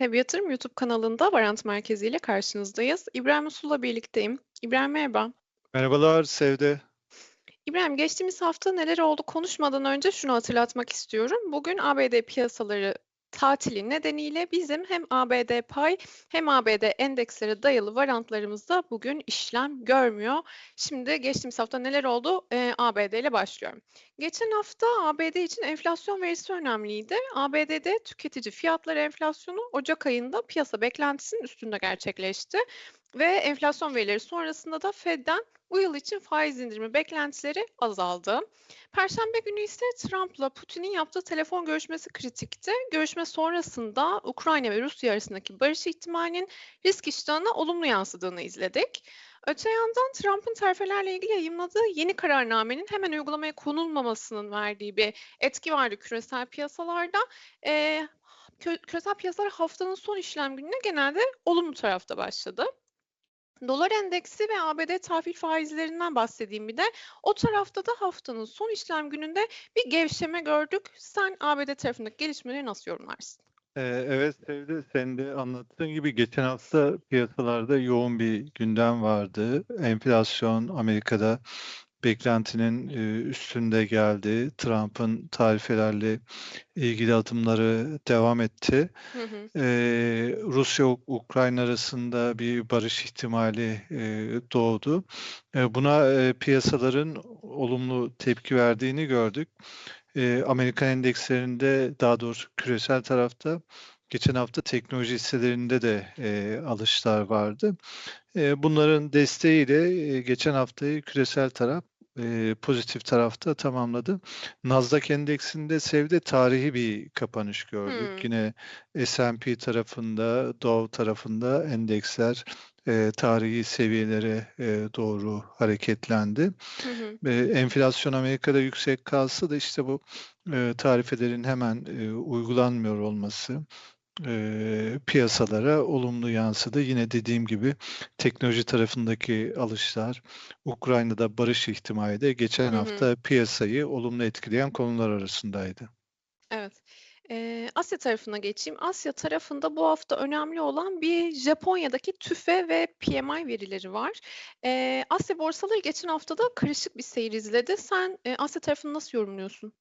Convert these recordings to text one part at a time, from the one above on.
Tabii Yatırım YouTube kanalında Varant Merkezi ile karşınızdayız. İbrahim Usul'la birlikteyim. İbrahim merhaba. Merhabalar Sevde. İbrahim geçtiğimiz hafta neler oldu konuşmadan önce şunu hatırlatmak istiyorum. Bugün ABD piyasaları tatili nedeniyle bizim hem ABD pay hem ABD endekslere dayalı varantlarımız da bugün işlem görmüyor. Şimdi geçtiğimiz hafta neler oldu? Ee, ABD ile başlıyorum. Geçen hafta ABD için enflasyon verisi önemliydi. ABD'de tüketici fiyatları enflasyonu Ocak ayında piyasa beklentisinin üstünde gerçekleşti. Ve enflasyon verileri sonrasında da Fed'den bu yıl için faiz indirimi beklentileri azaldı. Perşembe günü ise Trump'la Putin'in yaptığı telefon görüşmesi kritikti. Görüşme sonrasında Ukrayna ve Rusya arasındaki barış ihtimalinin risk iştahına olumlu yansıdığını izledik. Öte yandan Trump'ın terfelerle ilgili yayımladığı yeni kararnamenin hemen uygulamaya konulmamasının verdiği bir etki vardı küresel piyasalarda. Ee, küresel piyasalar haftanın son işlem gününe genelde olumlu tarafta başladı. Dolar endeksi ve ABD tahvil faizlerinden bahsedeyim bir de. O tarafta da haftanın son işlem gününde bir gevşeme gördük. Sen ABD tarafındaki gelişmeleri nasıl yorumlarsın? Ee, evet Sevde sen de anlattığın gibi geçen hafta piyasalarda yoğun bir gündem vardı. Enflasyon Amerika'da beklentinin e, üstünde geldi. Trump'ın tarifelerle ilgili adımları devam etti. Hı hı. Ee, Rusya-Ukrayna arasında bir barış ihtimali e, doğdu. E, buna e, piyasaların olumlu tepki verdiğini gördük. E, Amerikan endekslerinde daha doğrusu küresel tarafta geçen hafta teknoloji hisselerinde de e, alışlar vardı. E, bunların desteğiyle e, geçen haftayı küresel taraf e, pozitif tarafta tamamladı. Nasdaq endeksinde sevde tarihi bir kapanış gördük. Hmm. Yine S&P tarafında, Dow tarafında endeksler e, tarihi seviyelere e, doğru hareketlendi. Hı hı. E, enflasyon Amerika'da yüksek kalsa da işte bu e, tarifelerin hemen e, uygulanmıyor olması e, piyasalara olumlu yansıdı. Yine dediğim gibi teknoloji tarafındaki alışlar, Ukrayna'da barış ihtimali de geçen Hı hı. hafta piyasayı olumlu etkileyen konular arasındaydı. Evet. Ee, Asya tarafına geçeyim. Asya tarafında bu hafta önemli olan bir Japonya'daki TÜFE ve PMI verileri var. Ee, Asya borsaları geçen hafta da karışık bir seyir izledi. Sen e, Asya tarafını nasıl yorumluyorsun?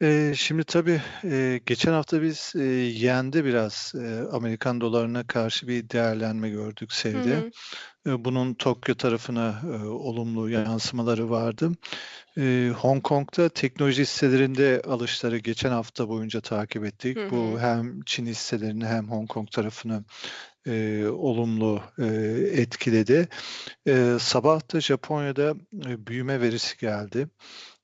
Eee, şimdi tabii, eee, geçen hafta biz, eee, yende biraz, eee, Amerikan dolarına karşı bir değerlenme gördük Hı Sevde. hı. Eee, bunun Tokyo tarafına, eee, olumlu yansımaları vardı. Eee, Hong Kong'da teknoloji hisselerinde alışları geçen hafta boyunca takip ettik. Hı Bu hı. hem Çin hisselerini hem Hong Kong tarafını, eee, olumlu, eee, etkiledi. Eee, sabah da Japonya'da, eee, büyüme verisi geldi.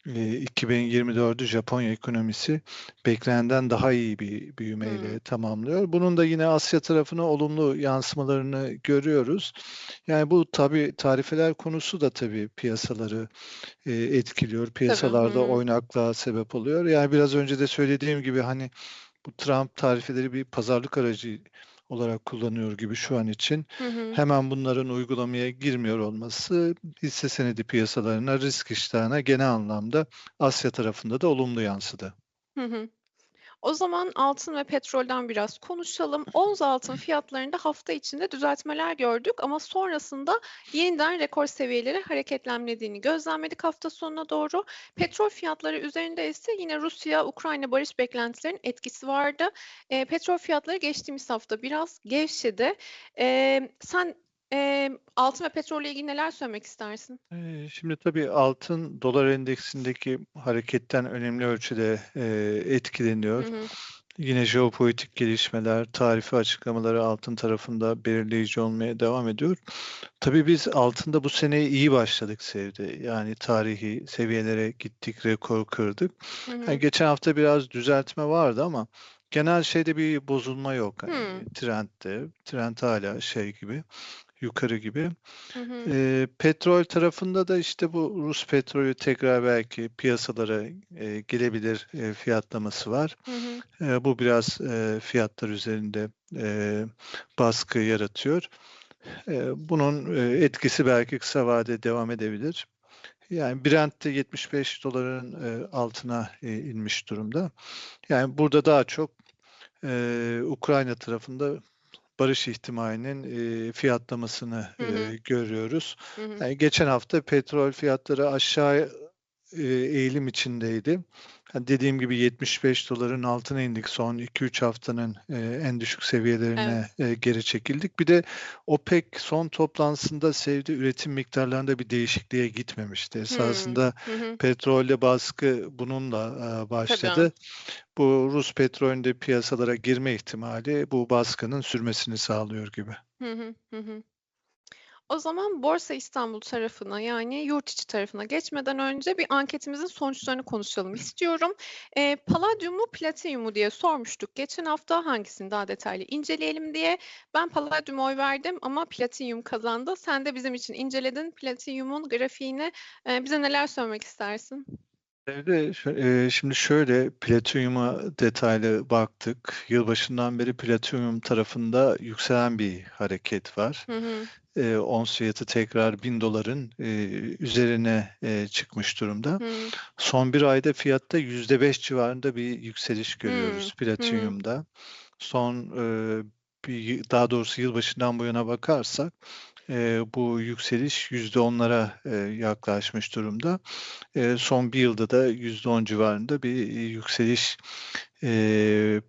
Eee, 2024'ü Japonya ekonomisi beklenenden daha iyi bir büyümeyle Hımm. tamamlıyor. Bunun da yine Asya tarafına olumlu yansımalarını görüyoruz. Yani bu tabii tarifeler konusu da tabii piyasaları, eee, etkiliyor. Tabii. Piyasalarda hı. oynaklığa sebep oluyor. Yani biraz önce de söylediğim gibi, hani, bu Trump tarifeleri bir pazarlık aracı olarak kullanıyor gibi şu an için. Hı hı. Hemen bunların uygulamaya girmiyor olması hisse senedi piyasalarına, risk iştahına genel anlamda Asya tarafında da olumlu yansıdı. Hı hı. O zaman altın ve petrolden biraz konuşalım. Ons altın fiyatlarında hafta içinde düzeltmeler gördük ama sonrasında yeniden rekor seviyelere hareketlenmediğini gözlemledik hafta sonuna doğru. Petrol fiyatları üzerinde ise yine Rusya-Ukrayna barış beklentilerinin etkisi vardı. Eee, petrol fiyatları geçtiğimiz hafta biraz gevşedi. Eee, sen, eee, altın ve petrolle ilgili neler söylemek istersin? Eee, şimdi tabii altın dolar endeksindeki hareketten önemli ölçüde, eee, Hı etkileniyor. hı. Yine jeopolitik gelişmeler, tarife açıklamaları altın tarafında belirleyici olmaya devam ediyor. Tabii biz altında bu seneye iyi başladık Sevde. Yani tarihi seviyelere gittik, rekor kırdık. Hı hı. geçen hafta biraz düzeltme vardı ama genel şeyde bir bozulma yok. Hani Hımm. trendde, trend hâlâ şey gibi, yukarı gibi. Hı hı. Eee, petrol tarafında da işte bu Rus petrolü tekrar belki piyasalara, eee, gelebilir, eee, fiyatlaması var. Hı hı. Eee, bu biraz, eee, fiyatlar üzerinde, eee, baskı yaratıyor. Eee, bunun, eee, etkisi belki kısa vadede devam edebilir. Yani Brent de $75'ın eee, altına, eee, inmiş durumda. Yani burada daha çok, eee, Ukrayna tarafında barış ihtimalinin e, fiyatlamasını Hı e, hı. görüyoruz. Hı hı. Yani geçen hafta petrol fiyatları aşağı e, eğilim içindeydi. Dediğim gibi 75 doların altına indik. Son 2-3 haftanın e, en düşük seviyelerine e, geri çekildik. Bir de OPEC son toplantısında sevdi üretim miktarlarında bir değişikliğe gitmemişti. Esasında Hı hı. petrolde baskı bununla e, başladı. Bu Rus petrolün de piyasalara girme ihtimali bu baskının sürmesini sağlıyor gibi. Hı. Hı hı. O zaman Borsa İstanbul tarafına yani yurt içi tarafına geçmeden önce bir anketimizin sonuçlarını konuşalım istiyorum. Eee, Palladium mu Platinum mu diye sormuştuk geçen hafta hangisini daha detaylı inceleyelim diye. Ben Palladium'a oy verdim ama Platinum kazandı. Sen de bizim için inceledin. Platinum'un grafiğini eee, bize neler söylemek istersin? Evde e, şimdi şöyle Platinum'a detaylı baktık. Yılbaşından beri Platinum tarafında yükselen bir hareket var. Hı hı. E, ons fiyatı tekrar 1000 doların e, üzerine e, çıkmış durumda. Hı. Son bir ayda fiyatta %5 civarında bir yükseliş görüyoruz hı. Platinum'da. Son e, bir, daha doğrusu yılbaşından bu yana bakarsak e, bu yükseliş %10'lara e, yaklaşmış durumda. E, son bir yılda da %10 civarında bir yükseliş e,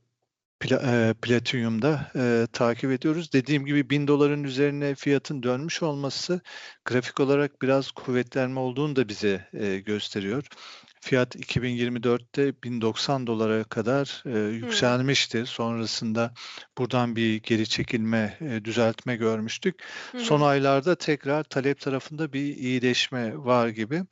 pla, e, Platinum'da e, takip ediyoruz. Dediğim gibi 1000 doların üzerine fiyatın dönmüş olması grafik olarak biraz kuvvetlenme olduğunu da bize e, gösteriyor. Fiyat 2024'te 1090 dolara kadar e, yükselmişti. Sonrasında buradan bir geri çekilme, e, düzeltme görmüştük. Hı Son hı. aylarda tekrar talep tarafında bir iyileşme var gibi.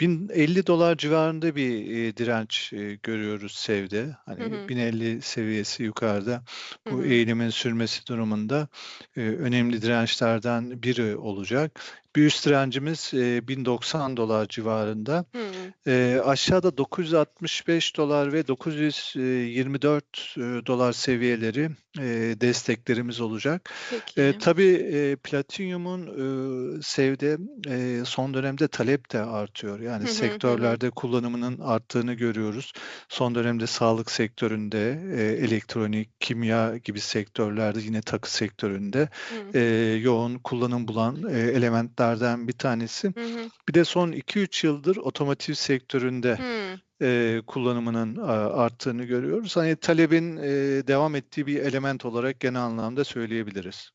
1050 dolar civarında bir e, direnç e, görüyoruz SEV'de. Hani Hı hı. 1050 seviyesi yukarıda. Hı Bu hı. eğilimin sürmesi durumunda e, önemli dirençlerden biri olacak. Bir üst direncimiz e, 1090 dolar civarında. Hı. E, aşağıda 965 dolar ve 924 e, dolar seviyeleri e, desteklerimiz olacak. E, Peki. tabii e, Platinum'un e, sevde e, son dönemde talep de artıyor. Yani sektörlerde kullanımının arttığını görüyoruz. Son dönemde sağlık sektöründe, e, elektronik, kimya gibi sektörlerde, yine takı sektöründe Hı. e, yoğun kullanım bulan e, elementlerden bir tanesi. Hı hı. Bir de son 2-3 yıldır otomotiv sektöründe Hı. e, kullanımının arttığını görüyoruz. Hani talebin e, devam ettiği bir element olarak genel anlamda söyleyebiliriz.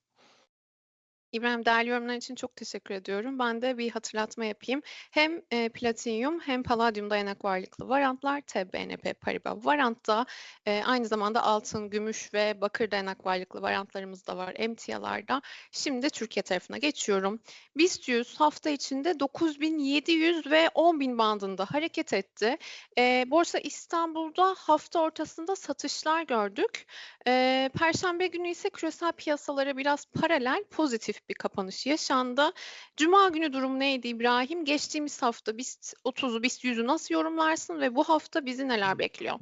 İbrahim değerli yorumların için çok teşekkür ediyorum. Ben de bir hatırlatma yapayım. Hem e, Platinum hem Palladium dayanak varlıklı varantlar TBNP Paribas Varant'ta e, aynı zamanda altın, gümüş ve bakır dayanak varlıklı varantlarımız da var emtialarda. Şimdi Türkiye tarafına geçiyorum. BIST 100 hafta içinde 9700 ve 10000 bandında hareket etti. E, Borsa İstanbul'da hafta ortasında satışlar gördük. E, Perşembe günü ise küresel piyasalara biraz paralel pozitif bir kapanış yaşandı. Cuma günü durum neydi İbrahim? Geçtiğimiz hafta BIST 30'u, BIST 100'ü nasıl yorumlarsın ve bu hafta bizi neler bekliyor?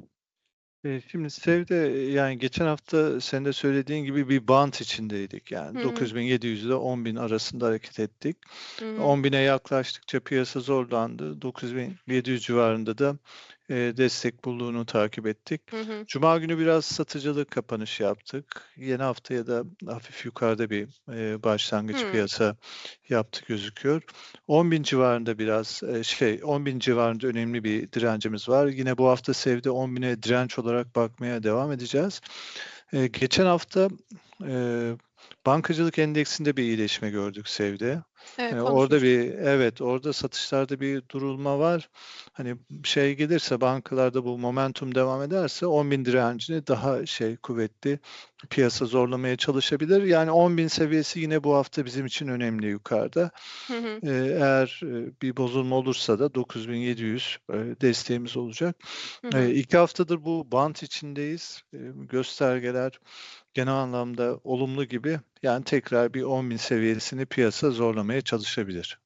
E, Şimdi Sevde yani geçen hafta sen de söylediğin gibi bir band içindeydik. Yani Hı hı. 9700 ile 10.000 arasında hareket ettik. Hı hı. 10.000'e yaklaştıkça piyasa zorlandı. 9700 civarında da e, destek bulduğunu takip ettik. Hı hı. Cuma günü biraz satıcılık kapanış yaptık. Yeni haftaya da hafif yukarıda bir e, başlangıç Hmm. piyasa yaptı gözüküyor. 10.000 civarında biraz e, şey 10.000 civarında önemli bir direncimiz var. Yine bu hafta Sevde 10.000'e direnç olarak bakmaya devam edeceğiz. E, geçen hafta e, bankacılık endeksinde bir iyileşme gördük Sevde. Evet, Hani orada bir evet orada satışlarda bir durulma var. Hani şey gelirse bankalarda bu momentum devam ederse 10.000 direncini daha şey kuvvetli piyasa zorlamaya çalışabilir. Yani 10.000 seviyesi yine bu hafta bizim için önemli yukarıda. Hı hı. Ee, eğer e, bir bozulma olursa da 9700 e, desteğimiz olacak. Hı E, iki haftadır bu bant içindeyiz. E, göstergeler genel anlamda olumlu gibi. Yani tekrar bir 10.000 seviyesini piyasa zorlamaya çalışabilir.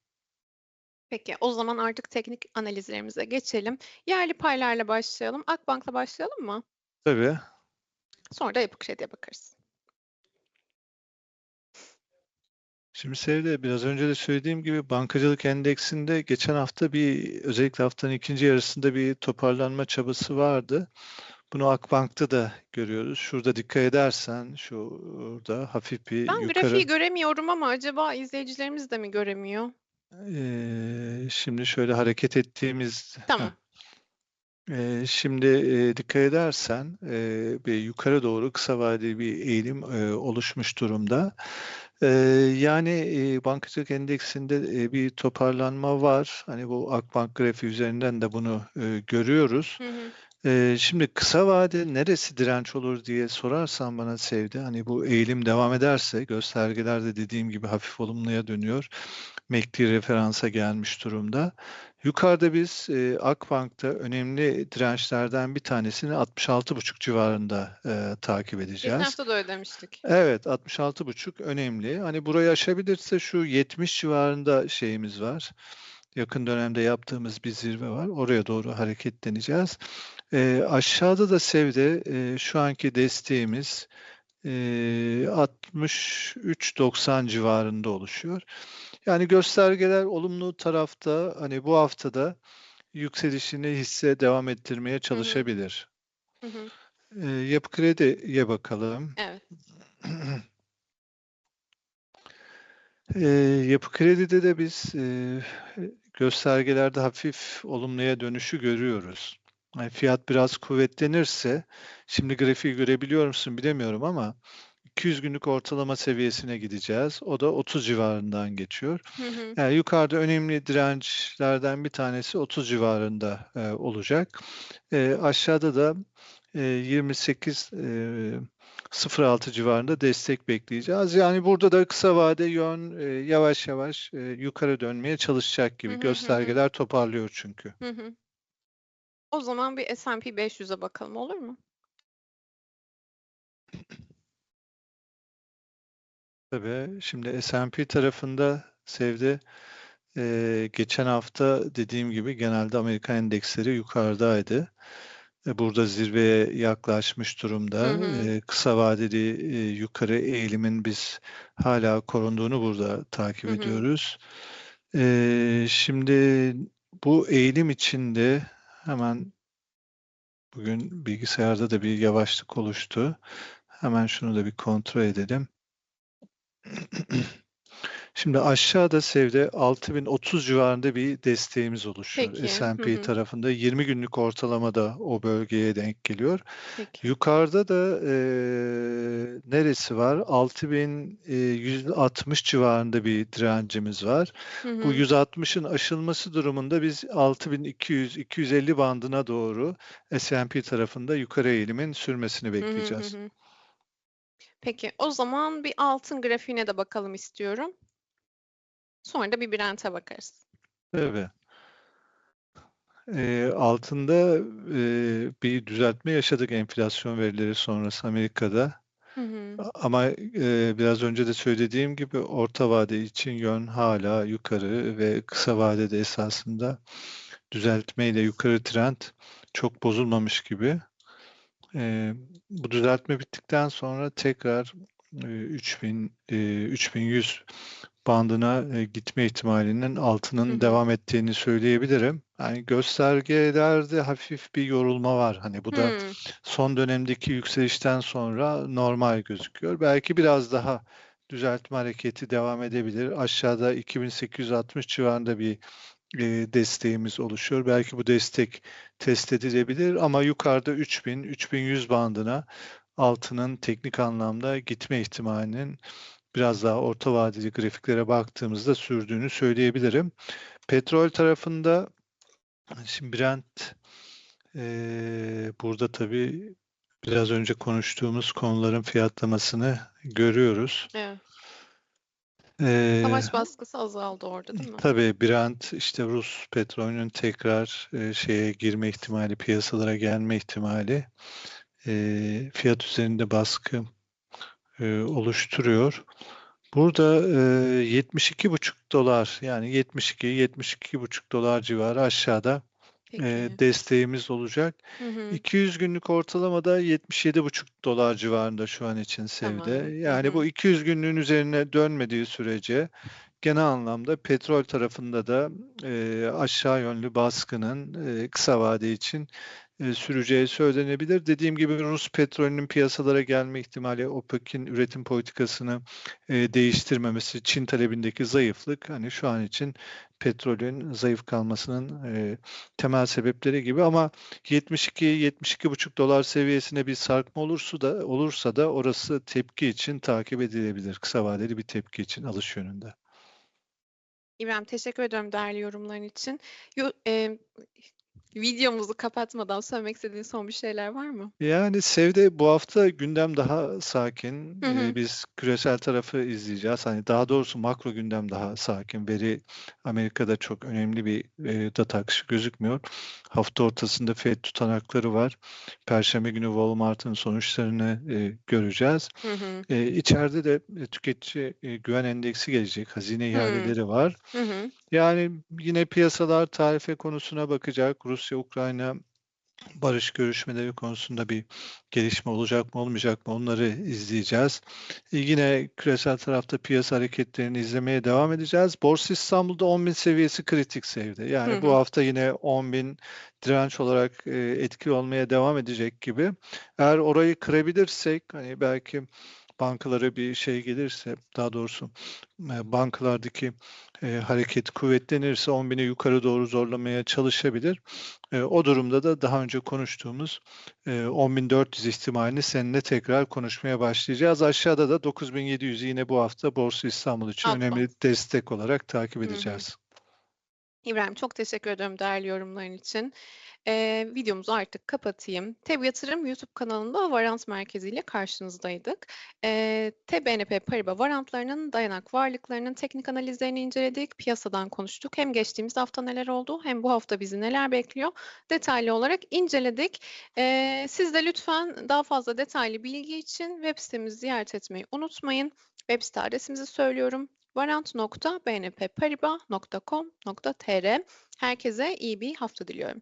Peki, o zaman artık teknik analizlerimize geçelim. Yerli paylarla başlayalım. Akbank'la başlayalım mı? Tabii. Sonra da Yapı Kredi'ye bakarız. Şimdi Sevde biraz önce de söylediğim gibi bankacılık endeksinde geçen hafta bir özellikle haftanın ikinci yarısında bir toparlanma çabası vardı. Bunu Akbank'ta da görüyoruz. Şurada dikkat edersen şurada hafif bir Ben yukarı grafiği göremiyorum ama acaba izleyicilerimiz de mi göremiyor? Eee, şimdi şöyle hareket ettiğimiz Tamam. Eee, şimdi dikkat edersen bir yukarı doğru kısa vadeli bir eğilim oluşmuş durumda. Yani bankacılık endeksinde bir toparlanma var. Hani bu Akbank grafiği üzerinden de bunu görüyoruz. Hı hı. Şimdi kısa vade neresi direnç olur diye sorarsan bana Sevde, hani bu eğilim devam ederse göstergelerde dediğim gibi hafif olumluya dönüyor. MACD referansa gelmiş durumda. Yukarıda biz e, Akbank'ta önemli dirençlerden bir tanesini 66,5 civarında e, takip Geçen edeceğiz. hafta da öyle demiştik. Evet, 66,5 önemli. Hani burayı aşabilirse şu 70 civarında şeyimiz var. Yakın dönemde yaptığımız bir zirve var. Oraya doğru hareketleneceğiz. E, aşağıda da Sevde e, şu anki desteğimiz e, 63.90 civarında oluşuyor. Yani göstergeler olumlu tarafta. Hani bu haftada yükselişini hisse devam ettirmeye çalışabilir. Hı hı. E, yapı krediye bakalım. Evet. Eee, Yapı Kredi'de de biz eee, göstergelerde hafif olumluya dönüşü görüyoruz. Fiyat biraz kuvvetlenirse, şimdi grafiği görebiliyor musun bilemiyorum ama 200 günlük ortalama seviyesine gideceğiz. O da 30 civarından geçiyor. Hı hı. Yani yukarıda önemli dirençlerden bir tanesi 30 civarında e, olacak. E, aşağıda da e, 28 e, 06 civarında destek bekleyeceğiz. Yani burada da kısa vade yön e, yavaş yavaş e, yukarı dönmeye çalışacak gibi. hı hı. Göstergeler toparlıyor çünkü. Hı hı. O zaman bir S&P 500'e bakalım olur mu? Tabii. Şimdi S&P tarafında Sevde e, geçen hafta dediğim gibi genelde Amerikan endeksleri yukarıdaydı. E, Burada zirveye yaklaşmış Hı durumda. hı. E, Kısa vadeli e, yukarı eğilimin biz hala korunduğunu burada takip Hı hı. ediyoruz. E, Şimdi bu eğilim içinde hemen bugün bilgisayarda da bir yavaşlık oluştu. Hemen şunu da bir kontrol edelim. Şimdi aşağıda Sevde 6030 civarında bir desteğimiz oluşuyor. S&P tarafında 20 günlük ortalama da o bölgeye denk geliyor. Peki. Yukarıda da eee, neresi var? 6160 civarında bir direncimiz var. Hı Bu hı. 160'ın aşılması durumunda biz 6200-250 bandına doğru S&P tarafında yukarı eğilimin sürmesini Hı hı hı bekleyeceğiz. hı. Peki o zaman bir altın grafiğine de bakalım istiyorum. Sonra da bir Brent'e bakarız. Tabii. Eee, altında eee, bir düzeltme yaşadık enflasyon verileri sonrası Amerika'da. Hı hı. Ama eee, biraz önce de söylediğim gibi orta vade için yön hala yukarı ve kısa vadede esasında düzeltmeyle yukarı trend çok bozulmamış gibi. Eee, bu düzeltme bittikten sonra tekrar eee, 3000 eee, 3100 bandına e, gitme ihtimalinin altının hı. devam ettiğini söyleyebilirim. Yani göstergelerde hafif bir yorulma var. Hani bu da Hı. son dönemdeki yükselişten sonra normal gözüküyor. Belki biraz daha düzeltme hareketi devam edebilir. Aşağıda 2860 civarında bir e, desteğimiz oluşuyor. Belki bu destek test edilebilir ama yukarıda 3000 3100 bandına altının teknik anlamda gitme ihtimalinin biraz daha orta vadeli grafiklere baktığımızda sürdüğünü söyleyebilirim. Petrol tarafında şimdi Brent eee, burada tabii biraz önce konuştuğumuz konuların fiyatlamasını görüyoruz. Evet. Savaş baskısı azaldı orada değil mi? tabii Brent işte Rus petrolünün tekrar eee, şeye girme ihtimali, piyasalara gelme ihtimali eee, fiyat üzerinde baskı eee, oluşturuyor. Burada eee 72,5 dolar yani 72 72,5 dolar civarı aşağıda eee, Peki. desteğimiz olacak. Hı hı. 200 günlük ortalamada 77,5 dolar civarında şu an için Sevde. Tamam. Hı Yani hı. bu 200 günlüğün üzerine dönmediği sürece genel anlamda petrol tarafında da eee, aşağı yönlü baskının eee, kısa vade için e, süreceği söylenebilir. Dediğim gibi Rus petrolünün piyasalara gelme ihtimali, OPEC'in üretim politikasını e, değiştirmemesi, Çin talebindeki zayıflık hani şu an için petrolün zayıf kalmasının e, temel sebepleri gibi ama 72 72,5 dolar seviyesine bir sarkma olursa da olursa da orası tepki için takip edilebilir. Kısa vadeli bir tepki için alış yönünde. İbrahim teşekkür ediyorum değerli yorumların için. Yo, e, videomuzu kapatmadan söylemek istediğin son bir şeyler var mı? Yani Sevde bu hafta gündem daha sakin. Hı hı. Ee, biz küresel tarafı izleyeceğiz. Hani daha doğrusu makro gündem daha sakin. Veri Amerika'da çok önemli bir e, data akışı gözükmüyor. Hafta ortasında Fed tutanakları var. Perşembe günü Walmart'ın sonuçlarını e, göreceğiz. Hı hı. E, içeride de e, tüketici e, güven endeksi gelecek. Hazine Hı. ihaleleri var. Hı hı. Yani yine piyasalar tarife konusuna bakacak. Rusya-Ukrayna barış görüşmeleri konusunda bir gelişme olacak mı olmayacak mı onları izleyeceğiz. E, yine küresel tarafta piyasa hareketlerini izlemeye devam edeceğiz. Borsa İstanbul'da 10.000 seviyesi kritik seviyede. Yani Hı bu hı. hafta yine 10.000 direnç olarak e, etkili olmaya devam edecek gibi. Eğer orayı kırabilirsek hani belki bankalara bir şey gelirse daha doğrusu e, bankalardaki e, hareket kuvvetlenirse 10.000'i yukarı doğru zorlamaya çalışabilir. E, o durumda da daha önce konuştuğumuz e, 10.400 ihtimalini seninle tekrar konuşmaya başlayacağız. Aşağıda da 9.700'ü yine bu hafta Borsa İstanbul için Altta. önemli destek olarak takip Hı hı. İbrahim çok teşekkür ediyorum değerli yorumların için. Ee, videomuzu artık kapatayım. TEB Yatırım YouTube kanalında Varant Merkezi ile karşınızdaydık. Ee, TBNP Paribas varantlarının dayanak varlıklarının teknik analizlerini inceledik. Piyasadan konuştuk. Hem geçtiğimiz hafta neler oldu hem bu hafta bizi neler bekliyor detaylı olarak inceledik. Ee, siz de lütfen daha fazla detaylı bilgi için web sitemizi ziyaret etmeyi unutmayın. Web site adresimizi söylüyorum varant.bnpparibas.com.tr Herkese iyi bir hafta diliyorum.